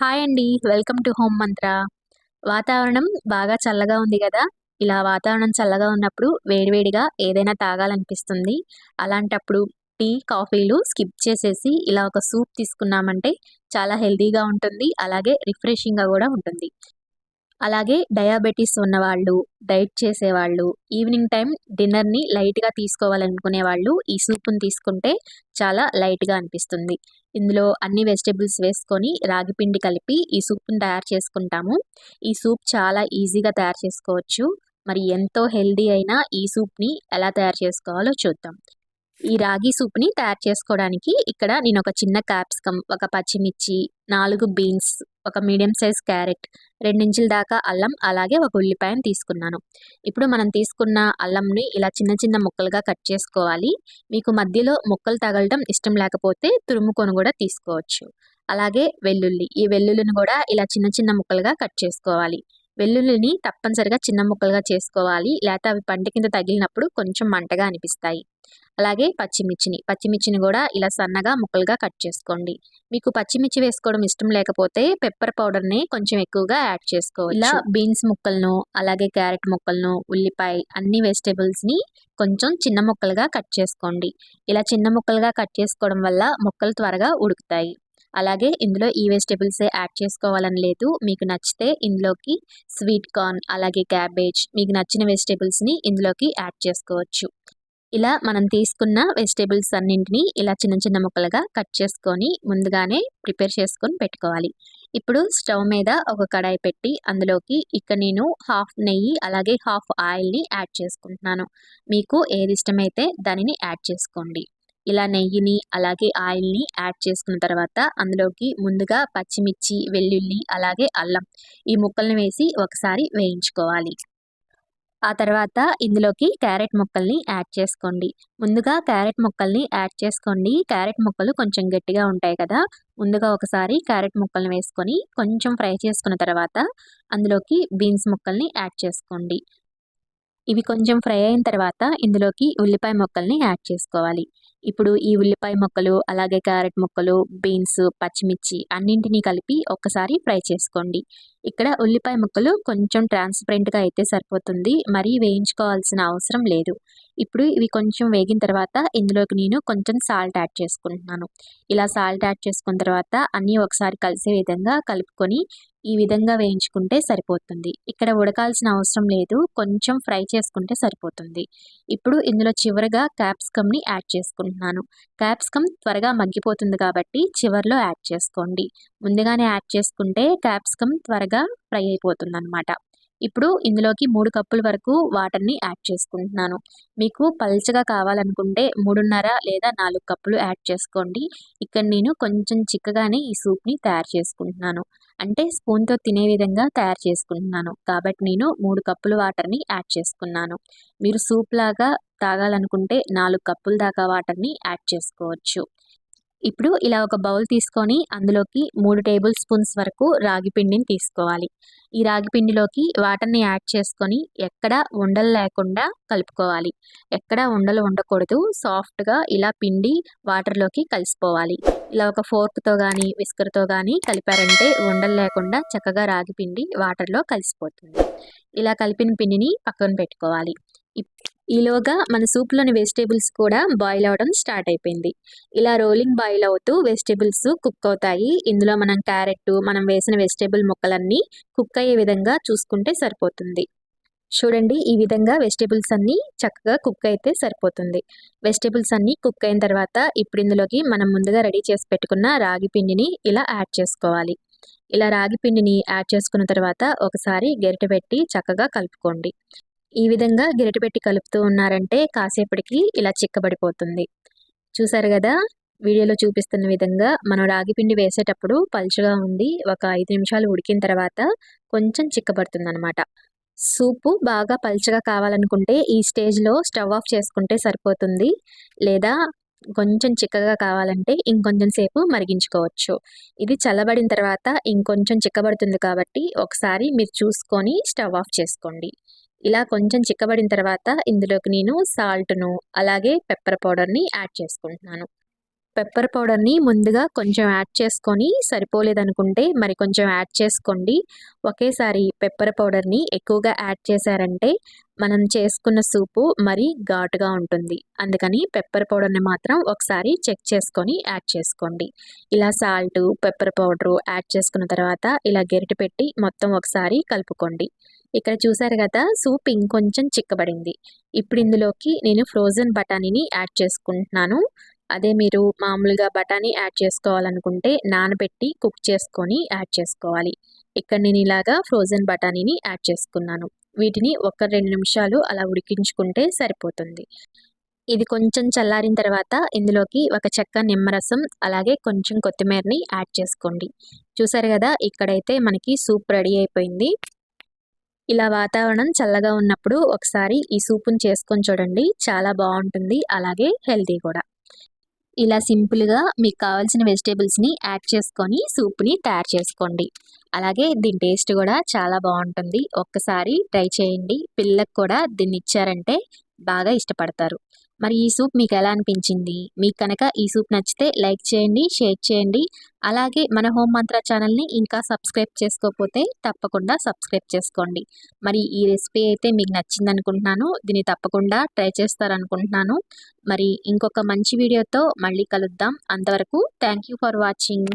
Hi అండి welcome to home మంత్ర. వాతావరణం బాగా చల్లగా ఉంది కదా? ఇలా వాతావరణం చల్లగా ఉన్నప్పుడు వేడివేడిగా ఏదైనా తాగాలనిపిస్తుంది. అలాంటప్పుడు టీ కాఫీలు స్కిప్ చేసేసి ఇలా ఒక సూప్ తీసుకున్నామంటే చాలా హెల్తీగా ఉంటుంది. అలాగే రిఫ్రెషింగ్గా కూడా ఉంటుంది. అలాగే డయాబెటీస్ ఉన్నవాళ్ళు డైట్ చేసేవాళ్ళు ఈవినింగ్ టైం డిన్నర్ని లైట్గా తీసుకోవాలనుకునే వాళ్ళు ఈ సూప్ని తీసుకుంటే చాలా లైట్గా అనిపిస్తుంది. ఇందులో అన్ని వెజిటేబుల్స్ వేసుకొని రాగి పిండి కలిపి ఈ సూప్ని తయారు చేసుకుంటాము. ఈ సూప్ చాలా ఈజీగా తయారు చేసుకోవచ్చు. మరి ఎంతో హెల్దీ అయిన ఈ సూప్ని ఎలా తయారు చేసుకోవాలో చూద్దాం. ఈ రాగి సూప్ని తయారు చేసుకోవడానికి ఇక్కడ నేను ఒక చిన్న క్యాప్సికమ్ ఒక పచ్చిమిర్చి నాలుగు బీన్స్ ఒక మీడియం సైజ్ క్యారెట్ రెండించుల దాకా అల్లం అలాగే ఒక ఉల్లిపాయను తీసుకున్నాను. ఇప్పుడు మనం తీసుకున్న అల్లంని ఇలా చిన్న చిన్న ముక్కలుగా కట్ చేసుకోవాలి. మీకు మధ్యలో ముక్కలు తగలడం ఇష్టం లేకపోతే తురుముకొని కూడా తీసుకోవచ్చు. అలాగే వెల్లుల్లి ఈ వెల్లుల్లిని కూడా ఇలా చిన్న చిన్న ముక్కలుగా కట్ చేసుకోవాలి. వెల్లుల్లిని తప్పనిసరిగా చిన్న ముక్కలుగా చేసుకోవాలి. లేకపోతే అవి పంట కింద తగిలినప్పుడు కొంచెం మంటగా అనిపిస్తాయి. అలాగే పచ్చిమిర్చిని పచ్చిమిర్చిని కూడా ఇలా సన్నగా ముక్కలుగా కట్ చేసుకోండి. మీకు పచ్చిమిర్చి వేసుకోవడం ఇష్టం లేకపోతే పెప్పర్ పౌడర్ని కొంచెం ఎక్కువగా యాడ్ చేసుకోవాలి ఇలా బీన్స్ ముక్కలను అలాగే క్యారెట్ ముక్కలను ఉల్లిపాయ అన్ని వెజిటేబుల్స్ని కొంచెం చిన్న ముక్కలుగా కట్ చేసుకోండి. ఇలా చిన్న ముక్కలుగా కట్ చేసుకోవడం వల్ల ముక్కలు త్వరగా ఉడుకుతాయి. అలాగే ఇందులో ఈ వెజిటేబుల్సే యాడ్ చేసుకోవాలని లేదు. మీకు నచ్చితే ఇందులోకి స్వీట్ కార్న్ అలాగే క్యాబేజ్ మీకు నచ్చిన వెజిటేబుల్స్ని ఇందులోకి యాడ్ చేసుకోవచ్చు. ఇలా మనం తీసుకున్న వెజిటేబుల్స్ అన్నింటినీ ఇలా చిన్న చిన్న ముక్కలుగా కట్ చేసుకొని ముందుగానే ప్రిపేర్ చేసుకొని పెట్టుకోవాలి. ఇప్పుడు స్టవ్ మీద ఒక కడాయి పెట్టి అందులోకి ఇక్కడ నేను హాఫ్ నెయ్యి అలాగే హాఫ్ ఆయిల్ని యాడ్ చేసుకుంటున్నాను. మీకు ఏది ఇష్టమైతే దానిని యాడ్ చేసుకోండి. ఇలా నెయ్యిని అలాగే ఆయిల్ని యాడ్ చేసుకున్న తర్వాత అందులోకి ముందుగా పచ్చిమిర్చి వెల్లుల్లి అలాగే అల్లం ఈ ముక్కల్ని వేసి ఒకసారి వేయించుకోవాలి. ఆ తర్వాత ఇందులోకి క్యారెట్ ముక్కల్ని యాడ్ చేసుకోండి. ముందుగా క్యారెట్ ముక్కల్ని యాడ్ చేసుకోండి. క్యారెట్ ముక్కలు కొంచెం గట్టిగా ఉంటాయి కదా ముందుగా ఒకసారి క్యారెట్ ముక్కల్ని వేసుకొని కొంచెం ఫ్రై చేసుకున్న తర్వాత అందులోకి బీన్స్ ముక్కల్ని యాడ్ చేసుకోండి. ఇవి కొంచెం ఫ్రై అయిన తర్వాత ఇందులోకి ఉల్లిపాయ ముక్కల్ని యాడ్ చేసుకోవాలి. ఇప్పుడు ఈ ఉల్లిపాయ ముక్కలు అలాగే క్యారెట్ ముక్కలు బీన్స్ పచ్చిమిర్చి అన్నింటినీ కలిపి ఒక్కసారి ఫ్రై చేసుకోండి. ఇక్కడ ఉల్లిపాయ ముక్కలు కొంచెం ట్రాన్స్పరెంట్గా అయితే సరిపోతుంది. మరీ వేయించుకోవాల్సిన అవసరం లేదు. ఇప్పుడు ఇవి కొంచెం వేగిన తర్వాత ఇందులోకి నేను కొంచెం సాల్ట్ యాడ్ చేసుకుంటున్నాను. ఇలా సాల్ట్ యాడ్ చేసుకున్న తర్వాత అన్నీ ఒకసారి కలిసే విధంగా కలుపుకొని ఈ విధంగా వేయించుకుంటే సరిపోతుంది. ఇక్కడ ఉడకాల్సిన అవసరం లేదు కొంచెం ఫ్రై చేసుకుంటే సరిపోతుంది. ఇప్పుడు ఇందులో చివరగా క్యాప్సికమ్ని యాడ్ చేసుకుంటున్నాను. క్యాప్సికమ్ త్వరగా మగ్గిపోతుంది కాబట్టి చివరిలో యాడ్ చేసుకోండి. ముందుగానే యాడ్ చేసుకుంటే క్యాప్సికమ్ త్వరగా ఫ్రై అయిపోతుంది అనమాట ఇప్పుడు ఇందులోకి మూడు కప్పుల వరకు వాటర్ని యాడ్ చేసుకుంటున్నాను. మీకు పల్చగా కావాలనుకుంటే మూడున్నర లేదా నాలుగు కప్పులు యాడ్ చేసుకోండి. ఇక్కడ నేను కొంచెం చిక్కగానే ఈ సూప్ని తయారు చేసుకుంటున్నాను. అంటే స్పూన్తో తినే విధంగా తయారు చేసుకుంటున్నాను. కాబట్టి నేను మూడు కప్పుల వాటర్ని యాడ్ చేసుకున్నాను. మీరు సూప్ లాగా తాగాలనుకుంటే నాలుగు కప్పుల దాకా వాటర్ని యాడ్ చేసుకోవచ్చు. ఇప్పుడు ఇలా ఒక బౌల్ తీసుకొని అందులోకి మూడు టేబుల్ స్పూన్స్ వరకు రాగి పిండిని తీసుకోవాలి. ఈ రాగి పిండిలోకి వాటర్ని యాడ్ చేసుకొని ఎక్కడ ఉండలు లేకుండా కలుపుకోవాలి. ఎక్కడ ఉండలు ఉండకూడదు. సాఫ్ట్గా ఇలా పిండి వాటర్లోకి కలిసిపోవాలి. ఇలా ఒక ఫోర్క్తో కానీ విస్కర్తో కానీ కలిపారంటే ఉండలు లేకుండా చక్కగా రాగి పిండి వాటర్లో కలిసిపోతుంది. ఇలా కలిపిన పిండిని పక్కన పెట్టుకోవాలి. ఈలోగా మన సూప్లోని వెజిటేబుల్స్ కూడా బాయిల్ అవ్వడం స్టార్ట్ అయిపోయింది. ఇలా రోలింగ్ బాయిల్ అవుతూ వెజిటేబుల్స్ కుక్ అవుతాయి. ఇందులో మనం క్యారెట్ మనం వేసిన వెజిటేబుల్ ముక్కలన్నీ కుక్ అయ్యే విధంగా చూసుకుంటే సరిపోతుంది. చూడండి ఈ విధంగా వెజిటేబుల్స్ అన్నీ చక్కగా కుక్ అయితే సరిపోతుంది. వెజిటేబుల్స్ అన్నీ కుక్ అయిన తర్వాత ఇప్పుడు ఇందులోకి మనం ముందుగా రెడీ చేసి పెట్టుకున్న రాగి పిండిని ఇలా యాడ్ చేసుకోవాలి. ఇలా రాగి పిండిని యాడ్ చేసుకున్న తర్వాత ఒకసారి గెరిట పెట్టి చక్కగా కలుపుకోండి. ఈ విధంగా గిరిటి పెట్టి కలుపుతూ ఉన్నారంటే కాసేపటికి ఇలా చిక్కబడిపోతుంది. చూసారు కదా? వీడియోలో చూపిస్తున్న విధంగా మనం రాగిపిండి వేసేటప్పుడు పలుచగా ఉండి ఒక ఐదు నిమిషాలు ఉడికిన తర్వాత కొంచెం చిక్కబడుతుంది అనమాట సూపు బాగా పలుచగా కావాలనుకుంటే ఈ స్టేజ్లో స్టవ్ ఆఫ్ చేసుకుంటే సరిపోతుంది. లేదా కొంచెం చిక్కగా కావాలంటే ఇంకొంచెం సేపు మరిగించుకోవచ్చు. ఇది చల్లబడిన తర్వాత ఇంకొంచెం చిక్కబడుతుంది కాబట్టి ఒకసారి మీరు చూసుకొని స్టవ్ ఆఫ్ చేసుకోండి. ఇలా కొంచెం చిక్కబడిన తర్వాత ఇందులోకి నేను సాల్ట్ను అలాగే పెప్పర్ పౌడర్ని యాడ్ చేసుకుంటున్నాను. పెప్పర్ పౌడర్ని ముందుగా కొంచెం యాడ్ చేసుకొని సరిపోలేదనుకుంటే మరి కొంచెం యాడ్ చేసుకోండి. ఒకేసారి పెప్పర్ పౌడర్ని ఎక్కువగా యాడ్ చేశారంటే మనం చేసుకున్న సూపు మరి ఘాటుగా ఉంటుంది. అందుకని పెప్పర్ పౌడర్ని మాత్రం ఒకసారి చెక్ చేసుకొని యాడ్ చేసుకోండి. ఇలా సాల్ట్ పెప్పర్ పౌడరు యాడ్ చేసుకున్న తర్వాత ఇలా గెరిటి పెట్టి మొత్తం ఒకసారి కలుపుకోండి. ఇక్కడ చూసారు కదా సూప్ ఇంకొంచెం చిక్కబడింది. ఇప్పుడు ఇందులోకి నేను ఫ్రోజన్ బఠానీని యాడ్ చేసుకుంటున్నాను. అదే మీరు మామూలుగా బఠానీ యాడ్ చేసుకోవాలనుకుంటే నానబెట్టి కుక్ చేసుకొని యాడ్ చేసుకోవాలి. ఇక్కడ నేను ఇలాగా ఫ్రోజన్ బఠానీని యాడ్ చేసుకున్నాను. వీటిని ఒక రెండు నిమిషాలు అలా ఉడికించుకుంటే సరిపోతుంది. ఇది కొంచెం చల్లారిన తర్వాత ఇందులోకి ఒక చెక్క నిమ్మరసం అలాగే కొంచెం కొత్తిమీరని యాడ్ చేసుకోండి. చూసారు కదా ఇక్కడైతే మనకి సూప్ రెడీ అయిపోయింది. ఇలా వాతావరణం చల్లగా ఉన్నప్పుడు ఒకసారి ఈ సూపుని చేసుకొని చూడండి. చాలా బాగుంటుంది. అలాగే హెల్తీ కూడా. ఇలా సింపుల్గా మీకు కావాల్సిన వెజిటేబుల్స్ని యాడ్ చేసుకొని సూప్ని తయారు చేసుకోండి. అలాగే దీని టేస్ట్ కూడా చాలా బాగుంటుంది. ఒక్కసారి ట్రై చేయండి. పిల్లలకు కూడా దీన్ని ఇచ్చారంటే బాగా ఇష్టపడతారు. మరి ఈ సూప్ మీకు ఎలా అనిపించింది? మీకు కనుక ఈ సూప్ నచ్చితే లైక్ చేయండి షేర్ చేయండి. అలాగే మన హోమ్ మంత్ర ఛానల్ని ఇంకా సబ్స్క్రైబ్ చేసుకోకపోతే తప్పకుండా సబ్స్క్రైబ్ చేసుకోండి. మరి ఈ రెసిపీ అయితే మీకు నచ్చింది అనుకుంటున్నాను దీన్ని తప్పకుండా ట్రై చేస్తారనుకుంటున్నాను. మరి ఇంకొక మంచి వీడియోతో మళ్ళీ కలుద్దాం. అంతవరకు థ్యాంక్ యూ ఫర్ వాచింగ్.